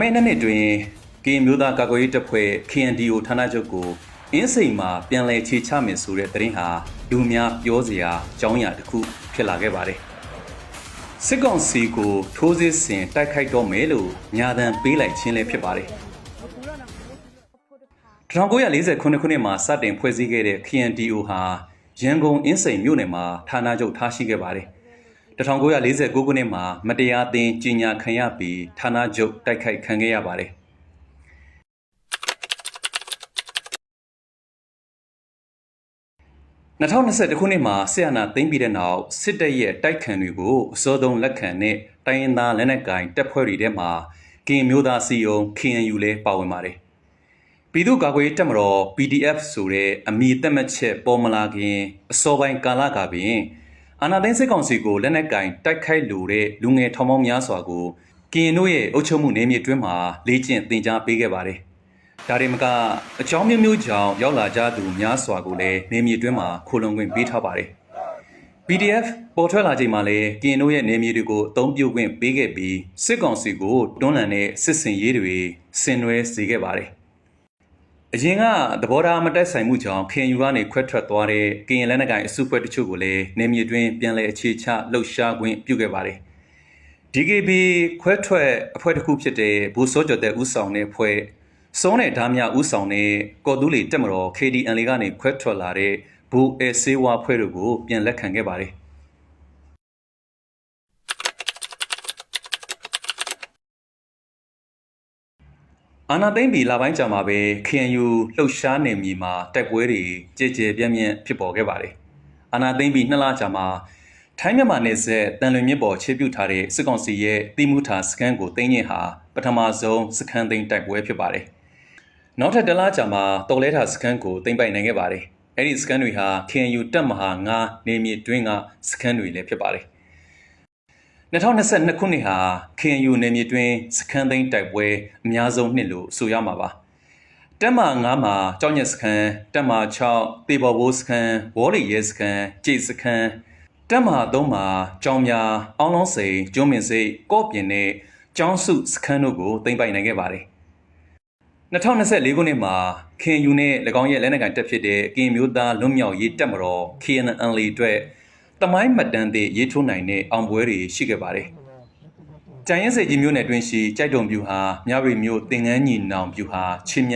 မယ့်နှစ်နှစ်တွင်ကရင်မျိုးသားကာကွယ်ရေးတပ်ဖွဲ့ KNDO ဌာနချုပ်ကိုအင်းစိန်မှာပြန်လည်ခြေချမယ်ဆိုတဲ့သတင်းဟာလူများပြောစရာအကြောင်းအရာတစ်ခုဖြစ်လာခဲ့ပါတယ်။စစ်ကောင်စီကိုထိုးစစ်ဆင်တိုက်ခိုက်တော့မယ်လို့ညာတန်ပေးလိုက်ခြင်းလည်းဖြစ်ပါတယ်။1940ခုနှစ်မှာစတင်ဖွဲ့စည်းခဲ့တဲ့ KNDO ဟာရန်ကုန်အင်းစိန်မြို့နယ်မှာဌာနချုပ်ထားရှိခဲ့ပါတယ်။ 1949ခုနှစ်မှာမတရားသင်ကြီးညာခံရပြီးဌာနချုပ်တိုက်ခိုက်ခံခဲ့ရပါတယ်။2021ခုနှစ်မှာဆီယနာသိမ်းပြီးတဲ့နောက်စစ်တပ်ရဲ့တိုက်ခံတွေကိုအစိုးဆုံးလက်ခံတဲ့တိုင်းရင်းသားလက်နက်ကိုင်တပ်ဖွဲ့တွေထဲမှာကရင်မျိုးသားစီယုံ KNU လည်းပါဝင်ပါတယ်။ပြည်သူ့ကာကွယ်ရေးတပ်မတော် PDF ဆိုတဲ့အမည်သက်မှတ်ချက်ပေါ်မလာခင်အစောပိုင်းကာလကပင် အာဏာသိမ်းစစ်ကောင်စီကိုလက်နက်ကင်တိုက်ခိုက်လိုတဲ့လူငယ်ထောင်ပေါင်းများစွာကိုကရင်တို့ရဲ့အုပ်ချုပ်မှုနယ်မြေတွင်းမှာလေ့ကျင့်သင်ကြားပေးခဲ့ပါတယ်။ဒါတွေမကအကြောင်းမျိုးမျိုးကြောင့်ရောက်လာကြသူများစွာကိုလည်းနယ်မြေတွင်းမှာခိုလုံခွင့်ပေးထားပါတယ်။ PDF ပေါ်ထွက်လာချိန်မှာလည်းကရင်တို့ရဲ့နယ်မြေတွေကိုအသုံးပြုခွင့်ပေးခဲ့ပြီးစစ်ကောင်စီကိုတွန်းလှန်တဲ့စစ်စင်ရေးတွေဆင်နွှဲစေခဲ့ပါတယ်။ အရင်ကသဘောထားမတက်ဆိုင်မှုကြောင့် KNU ကနေခွဲထွက်သွားတဲ့ကရင်လက်နက်ကိုင်အစုဖွဲ့တချို့ကိုလည်းနေမြေတွင်ပြန်လည်အခြေချလှုပ်ရှားခွင့်ပြုခဲ့ပါတယ်။ DKB ခွဲထွက်အဖွဲ့တစ်ခုဖြစ်တဲ့ဘူစောကျော်တဲ့ဦးဆောင်တဲ့အဖွဲ့စုံးတဲ့ဓာမြဦးဆောင်တဲ့ကော်တူးလီတက်မတော် KDN လေးကနေခွဲထွက်လာတဲ့ဘူအဲဆေးဝါဖွဲ့တို့ကိုပြန်လက်ခံခဲ့ပါတယ်။ အာနာသိမ့်ဘီလာပိုင်းကြာမှာပဲ KNU လှုပ်ရှားနေမြေမှာတိုက်ပွဲတွေကြည်ကြဲပြန့်ပြန့်ဖြစ်ပေါ်ခဲ့ပါတယ်။အာနာသိမ့်ဘီနှစ်လကြာမှာထိုင်းမြန်မာနယ်စပ်တန်လွင်မြစ်ပေါ်ခြေပြုတ်ထားတဲ့စစ်ကောင်စီရဲ့တိမှုထာစခန်းကိုသိမ်းခြင်းဟာပထမဆုံးစခန်းသိမ်းတိုက်ပွဲဖြစ်ပါတယ်။နောက်ထပ်တစ်လကြာမှာတော်လဲထာစခန်းကိုသိမ်းပိုက်နိုင်ခဲ့ပါတယ်။အဲ့ဒီစခန်းတွေဟာ KNU တပ်မဟာ9နေမြေတွင်းကစခန်းတွေလည်းဖြစ်ပါတယ်။ 2022ခုနှစ်ဟာ KNU နယ်မြေတွင်စခန်းသိမ်းတိုက်ပွဲအများဆုံးနှစ်လို့ဆိုရမှာပါ။တက်မ9မှာကြောက်ညက်စခန်းတက်မ6တေဘော်ဘိုးစခန်းဝေါ်လီရဲစခန်းကြိတ်စခန်းတက်မ3မှာကြောင်မြအောင်လုံးစိန်ကျွန်းမင်စိတ်ကော့ပြင်နဲ့ကျောင်းစုစခန်းတို့ကိုသိမ်းပိုက်နိုင်ခဲ့ပါတယ်။2024ခုနှစ်မှာ KNU နဲ့၎င်းရဲ့လက်နက်ကိုင်တပ်ဖြစ်တဲ့ကရင်မျိုးသားလွတ်မြောက်ရေးတပ်မတော် KNL အတွက် တမိုင်းမှတ်တမ်းသည့်ရေးထိုးနိုင်တဲ့အောင်ပွဲတွေရှိခဲ့ပါတယ်။ကြံရင်စေကြီးမျိုးနယ်တွင်ရှိကြိုက်တုံပြူဟာမြရီမျိုးတင်ငန်းညီနောင်ပြူဟာချင်းမြ